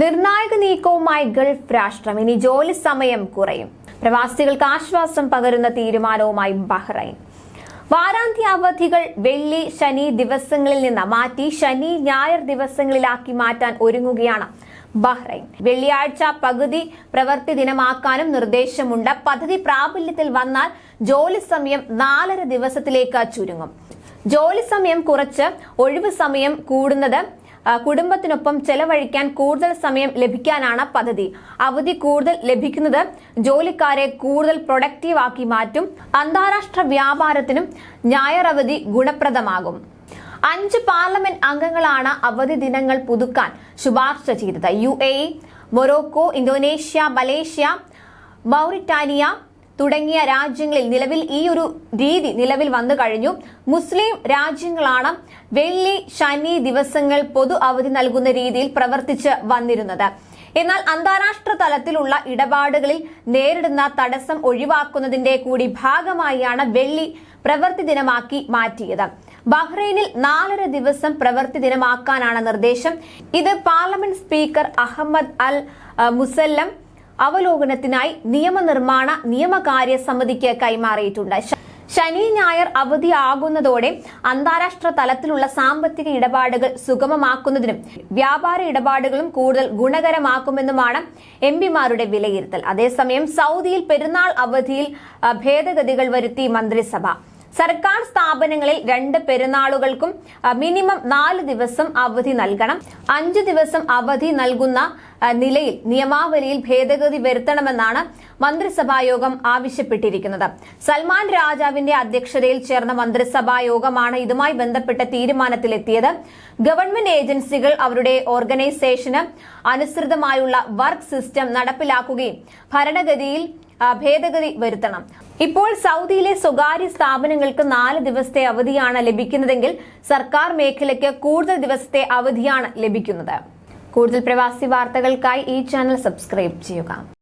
നിർണായക നീക്കവുമായി ഗൾഫ് രാഷ്ട്രം ഇനി ജോലി സമയം കുറയും. പ്രവാസികൾക്ക് ആശ്വാസം പകരുന്ന തീരുമാനവുമായി ബഹ്റൈൻ. വാരാന്ത്യ അവധികൾ വെള്ളി ശനി ദിവസങ്ങളിൽ നിന്ന് മാറ്റി ശനി ഞായർ ദിവസങ്ങളിലാക്കി മാറ്റാൻ ഒരുങ്ങുകയാണ് ബഹ്റൈൻ. വെള്ളിയാഴ്ച പകുതി പ്രവൃത്തി ദിനമാക്കാനും നിർദ്ദേശമുണ്ട്. പദ്ധതി പ്രാബല്യത്തിൽ വന്നാൽ ജോലി സമയം നാലര ദിവസത്തിലേക്ക് ചുരുങ്ങും. ജോലി സമയം കുറച്ച് ഒഴിവ് സമയം കൂടുന്നത് കുടുംബത്തിനൊപ്പം ചെലവഴിക്കാൻ കൂടുതൽ സമയം ലഭിക്കാനാണ് പദ്ധതി. അവധി കൂടുതൽ ലഭിക്കുന്നത് ജോലിക്കാരെ കൂടുതൽ പ്രൊഡക്റ്റീവ് ആക്കി മാറ്റും അന്താരാഷ്ട്ര വ്യാപാരത്തിനും ഞായർ അവധി ഗുണപ്രദമാകും. അഞ്ച് പാർലമെന്റ് അംഗങ്ങളാണ് അവധി ദിനങ്ങൾ പുതുക്കാൻ ശുപാർശ ചെയ്തത്. U A Morocco Indonesia Malaysia Mauritania തുടങ്ങിയ രാജ്യങ്ങളിൽ നിലവിൽ ഈ ഒരു രീതി നിലവിൽ വന്നു കഴിഞ്ഞു. മുസ്ലിം രാജ്യങ്ങളാണ് വെള്ളി ശനി ദിവസങ്ങൾ പൊതു അവധി നൽകുന്ന രീതിയിൽ പ്രവർത്തിച്ച് വന്നിരുന്നത്. എന്നാൽ അന്താരാഷ്ട്ര തലത്തിലുള്ള ഇടപാടുകളിൽ നേരിടുന്ന തടസ്സം ഒഴിവാക്കുന്നതിന്റെ കൂടി ഭാഗമായാണ് വെള്ളി പ്രവൃത്തി ദിനമാക്കി മാറ്റിയത്. ബഹ്റൈനിൽ നാലര ദിവസം പ്രവൃത്തി ദിനമാക്കാനാണ് നിർദ്ദേശം. ഇത് parliament speaker Ahmed Al Musallam അവലോകനത്തിനായി നിയമനിർമ്മാണ നിയമകാര്യ സമിതിക്ക് കൈമാറിയിട്ടുണ്ട്. ശനി ഞായർ അവധിയാകുന്നതോടെ അന്താരാഷ്ട്ര തലത്തിലുള്ള സാമ്പത്തിക ഇടപാടുകൾ സുഗമമാക്കുന്നതിനും വ്യാപാര ഇടപാടുകളും കൂടുതൽ ഗുണകരമാക്കുമെന്നുമാണ് എം പിമാരുടെ വിലയിരുത്തൽ. അതേസമയം സൗദിയിൽ പെരുന്നാൾ അവധിയിൽ ഭേദഗതികൾ വരുത്തി മന്ത്രിസഭ. സർക്കാർ സ്ഥാപനങ്ങളിൽ രണ്ട് പെരുന്നാളുകൾക്കും മിനിമം നാല് ദിവസം അവധി നൽകണം. അഞ്ചു ദിവസം അവധി നൽകുന്ന നിലയിൽ നിയമാവലിയിൽ ഭേദഗതി വരുത്തണമെന്നാണ് മന്ത്രിസഭായോഗം ആവശ്യപ്പെട്ടിരിക്കുന്നത്. സൽമാൻ രാജാവിന്റെ അധ്യക്ഷതയിൽ ചേർന്ന മന്ത്രിസഭാ യോഗമാണ് ഇതുമായി ബന്ധപ്പെട്ട തീരുമാനത്തിലെത്തിയത്. ഗവൺമെന്റ് ഏജൻസികൾ അവരുടെ ഓർഗനൈസേഷന് അനുസൃതമായുള്ള വർക്ക് സിസ്റ്റം നടപ്പിലാക്കുകയും ഭരണഗതിയിൽ ഭേദഗതി വരുത്തണം. ഇപ്പോൾ സൗദിയിലെ സ്വകാര്യ സ്ഥാപനങ്ങൾക്ക് നാല് ദിവസത്തെ അവധിയാണ് ലഭിക്കുന്നതെങ്കിൽ സർക്കാർ മേഖലയ്ക്ക് കൂടുതൽ ദിവസത്തെ അവധിയാണ് ലഭിക്കുന്നത്. കൂടുതൽ പ്രവാസി വാർത്തകൾക്കായി ഈ ചാനൽ സബ്സ്ക്രൈബ് ചെയ്യുക.